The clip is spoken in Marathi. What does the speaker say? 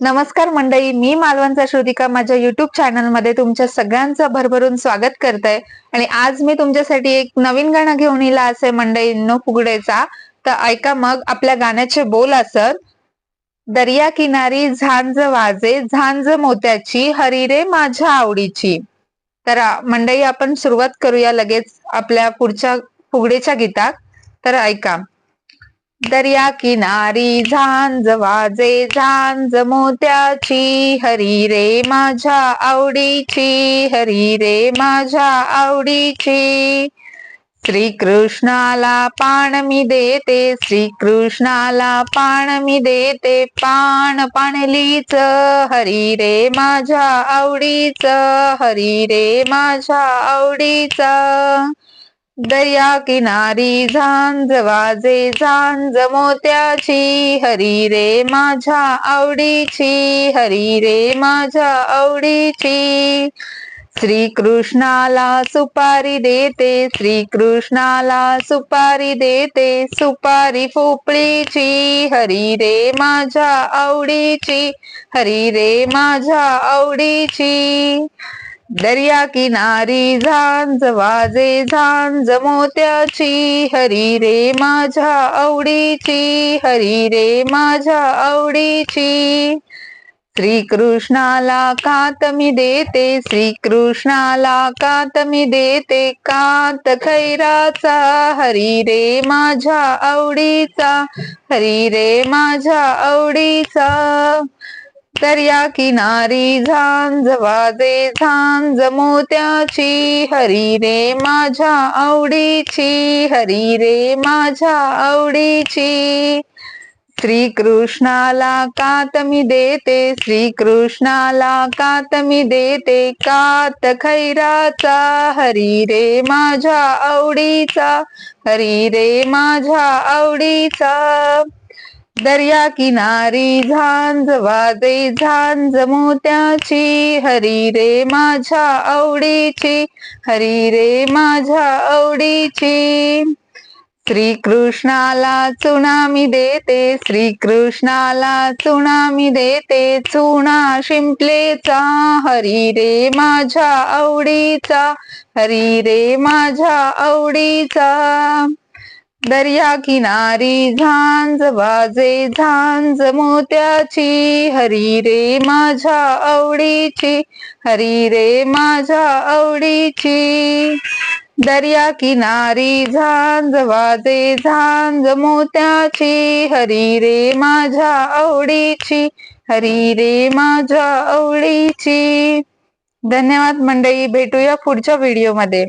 नमस्कार मंडळी मी मालवणचा श्रुतिका. माझ्या युट्यूब चॅनलमध्ये तुमच्या सगळ्यांचं भरभरून स्वागत करते. आणि आज मी तुमच्यासाठी एक नवीन गाणं घेऊन येला असे मंडळी नो फुगडेचा तर ऐका मग आपल्या गाण्याचे बोल असत दर्या किनारी झांज वाजे झांज मोत्याची हरिरे माझ्या आवडीची. तर मंडळी आपण सुरुवात करूया लगेच आपल्या पुढच्या फुगडेच्या गीतात. तर ऐका. दर्या किनारी झांज वाजे झांज मोत्याची. हरी रे माझ्या आवडीची हरी रे माझ्या आवडीची. श्रीकृष्णाला पाण मी देते श्रीकृष्णाला पाण मी देते. पाण पाणलीच हरी रे माझ्या आवडीच हरी रे माझ्या आवडीचा. दर्या किनारी झांज वाजे झांज मोत्याची. हरी रे माझ्या आवडीची हरी रे माझ्या आवडीची. श्रीकृष्णाला सुपारी देते श्रीकृष्णाला सुपारी देते सुपारी पोपळीची हरी रे माझ्या आवडीची हरी रे माझ्या आवडीची. दर्या किनारी झांज वाजे झांज मोत्याची हरी रे माझ्या आवडीची हरी रे माझ्या आवडीची. श्रीकृष्णाला कात मी देते श्रीकृष्णाला कात मी देते कात खैराचा हरी रे माझ्या आवडीचा हरी रे माझ्या आवडीचा. दर्या किनारी झांज वाजे झांज मोत्याची हरी रे माझ्या आवडीची हरी रे माझ्या आवडीची. श्रीकृष्णाला कात मी देते श्रीकृष्णाला कात मी देते. कात खैराचा हरी रे माझ्या आवडीचा हरी रे माझ्या आवडीचा. दर्या किनारी झांज वाजे झांज मोत्याची हरी रे माझ्या आवडीची हरी रे माझ्या आवडीची. श्रीकृष्णाला चुना मी देते श्रीकृष्णाला चुना मी देते. चुना शिंपलेचा हरी रे माझ्या आवडीचा हरी रे माझ्या आवडीचा. दर्या किनारी झांज वाजे झांज मोत्याची. हरी रे माझ्या आवडीची हरी रे माझ्या आवडीची. दर्या किनारी झांज वाजे झांज मोत्याची. हरी रे माझ्या आवडीची हरी रे माझ्या आवडीची. धन्यवाद मंडळी भेटूया पुढच्या व्हिडिओमध्ये